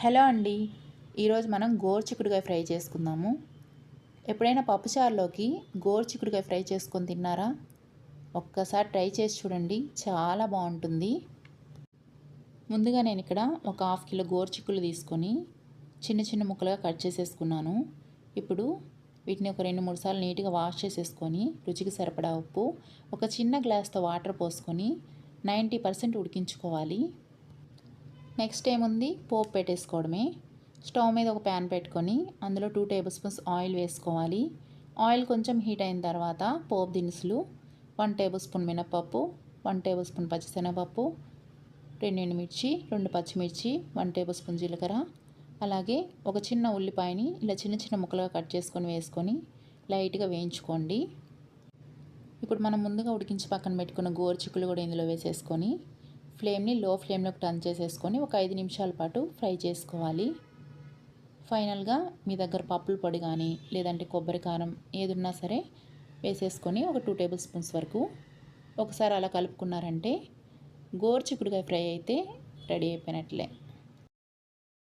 Hello అండి. ఈరోజు మనం గోరుచిక్కుడుకాయ ఫ్రై చేసుకుందాము. ఎప్పుడైనా పప్పుచారులోకి గోరుచిక్కుడుకాయ ఫ్రై చేసుకొని తిన్నారా? ఒక్కసారి ట్రై చేసి చూడండి. చాలా బాగుంటుంది. ముందుగా నేను ఇక్కడ ఒక హాఫ్ కిలో గోరుచిక్కులు తీసుకొని చిన్న చిన్న ముక్కలుగా కట్ చేసేసుకున్నాను. ఇప్పుడు వీటిని ఒక రెండు మూడు సార్లు నీట్గా వాష్ చేసేసుకొని రుచికి సరిపడా ఉప్పు ఒక చిన్న గ్లాస్తో వాటర్ పోసుకొని నైంటీ పర్సెంట్ ఉడికించుకోవాలి. నెక్స్ట్ ఏముంది? పోపు పెట్టేసుకోవడమే. స్టవ్ మీద ఒక ప్యాన్ పెట్టుకొని అందులో టూ టేబుల్ స్పూన్స్ ఆయిల్ వేసుకోవాలి. ఆయిల్ కొంచెం హీట్ అయిన తర్వాత పోపు దినుసులు వన్ టేబుల్ స్పూన్ మినపప్పు వన్ టేబుల్ స్పూన్ పచ్చిశనగపప్పు రెండు ఎండుమిర్చి రెండు పచ్చిమిర్చి వన్ టేబుల్ స్పూన్ జీలకర్ర. అలాగే ఒక చిన్న ఉల్లిపాయని ఇలా చిన్న చిన్న ముక్కలుగా కట్ చేసుకొని వేసుకొని లైట్గా వేయించుకోండి. ఇప్పుడు మనం ముందుగా ఉడికించి పక్కన పెట్టుకున్న గోరుచిక్కులు కూడా ఇందులో వేసేసుకొని ఫ్లేమ్ని లో ఫ్లేమ్లోకి టర్న్ చేసేసుకొని ఒక ఐదు నిమిషాల పాటు ఫ్రై చేసుకోవాలి. ఫైనల్గా మీ దగ్గర పప్పుల పొడి కానీ లేదంటే కొబ్బరి కారం ఏదున్నా సరే వేసేసుకొని ఒక టూ టేబుల్ స్పూన్స్ వరకు ఒకసారి అలా కలుపుకున్నారంటే గోరు చిక్కుడుకాయ ఫ్రై అయితే రెడీ అయిపోయినట్లే.